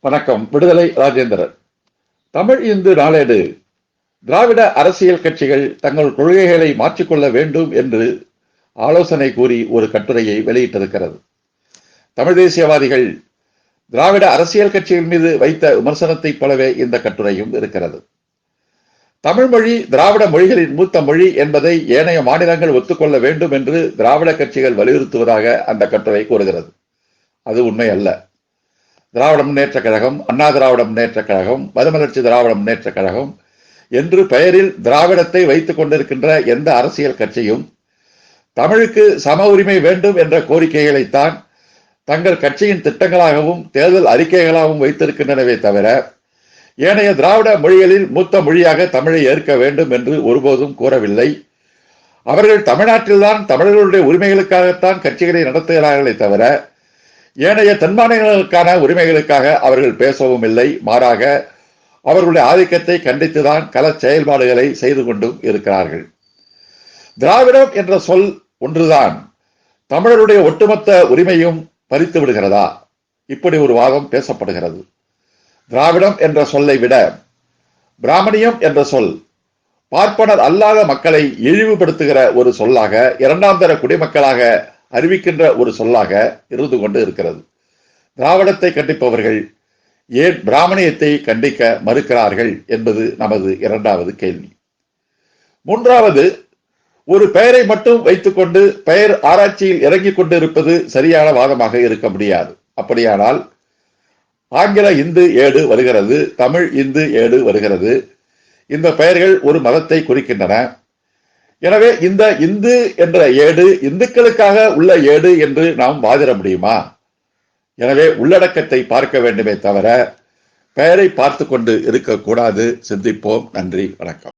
வணக்கம். விடுதலை ராஜேந்திரன். தமிழ் இந்து நாளேடு. திராவிட அரசியல் கட்சிகள் தங்கள் கொள்கைகளை மாற்றிக்கொள்ள வேண்டும் என்று ஆலோசனை கூறி ஒரு கட்டுரையை வெளியிட்டிருக்கிறது. தமிழ் தேசியவாதிகள் திராவிட அரசியல் கட்சிகள் மீது வைத்த விமர்சனத்தைப் போலவே இந்த கட்டுரையும் இருக்கிறது. தமிழ் மொழி திராவிட மொழிகளின் மூத்த மொழி என்பதை ஏனைய மாநிலங்கள் ஒத்துக்கொள்ள வேண்டும் என்று திராவிட கட்சிகள் வலியுறுத்துவதாக அந்த கட்டுரை கூறுகிறது. அது உண்மை அல்ல திராவிட முன்னேற்ற கழகம் அண்ணா திராவிட முன்னேற்ற கழகம் மதுமலர்ச்சி திராவிட முன்னேற்ற கழகம் என்று பெயரில் திராவிடத்தை வைத்துக் கொண்டிருக்கின்ற எந்த அரசியல் கட்சியும் தமிழுக்கு சம உரிமை வேண்டும் என்ற கோரிக்கைகளைத்தான் தங்கள் கட்சியின் திட்டங்களாகவும் தேர்தல் அறிக்கைகளாகவும் வைத்திருக்கின்றனவே தவிர ஏனைய திராவிட மொழிகளில் மூத்த மொழியாக தமிழை ஏற்க வேண்டும் என்று ஒருபோதும் கூறவில்லை. அவர்கள் தமிழ்நாட்டில்தான் தமிழர்களுடைய உரிமைகளுக்காகத்தான் கட்சிகளை நடத்துகிறார்களே தவிர ஏனைய தென்மாநிலங்களுக்கான உரிமைகளுக்காக அவர்கள் பேசவும் இல்லை. மாறாக அவர்களுடைய ஆதிக்கத்தை கண்டித்துதான் கல செயல்பாடுகளை செய்து கொண்டும் இருக்கிறார்கள். திராவிடம் என்ற சொல் ஒன்றுதான் தமிழருடைய ஒட்டுமொத்த உரிமையும் பறித்து விடுகிறதா? இப்படி ஒரு வாதம் பேசப்படுகிறது. திராவிடம் என்ற சொல்லை விட பிராமணியம் என்ற சொல் பார்ப்பனர் அல்லாத மக்களை இழிவுபடுத்துகிற ஒரு சொல்லாக இரண்டாம் தர குடிமக்களாக அறிவிக்கின்ற ஒரு சொல்லாக இருந்து கொண்டு இருக்கிறது. திராவிடத்தை கண்டிப்பவர்கள் ஏன் பிராமணியத்தை கண்டிக்க மறுக்கிறார்கள் என்பது நமது இரண்டாவது கேள்வி. மூன்றாவது ஒரு பெயரை மட்டும் வைத்துக்கொண்டு பெயர் ஆராய்ச்சியில் இறங்கிக் கொண்டிருப்பது சரியான வாதமாக இருக்க முடியாது. அப்படியானால் ஆங்கில இந்து ஏடு வருகிறது தமிழ் இந்து ஏடு வருகிறது. இந்த பெயர்கள் ஒரு மதத்தை குறிக்கின்றன. எனவே இந்த இந்து என்ற ஏடு இந்துக்களுக்காக உள்ள ஏடு என்று நாம் வாதிட முடியுமா? எனவே உள்ளடக்கத்தை பார்க்க வேண்டுமே தவிர பெயரை பார்த்து கொண்டு இருக்கக்கூடாது. சிந்திப்போம். நன்றி. வணக்கம்.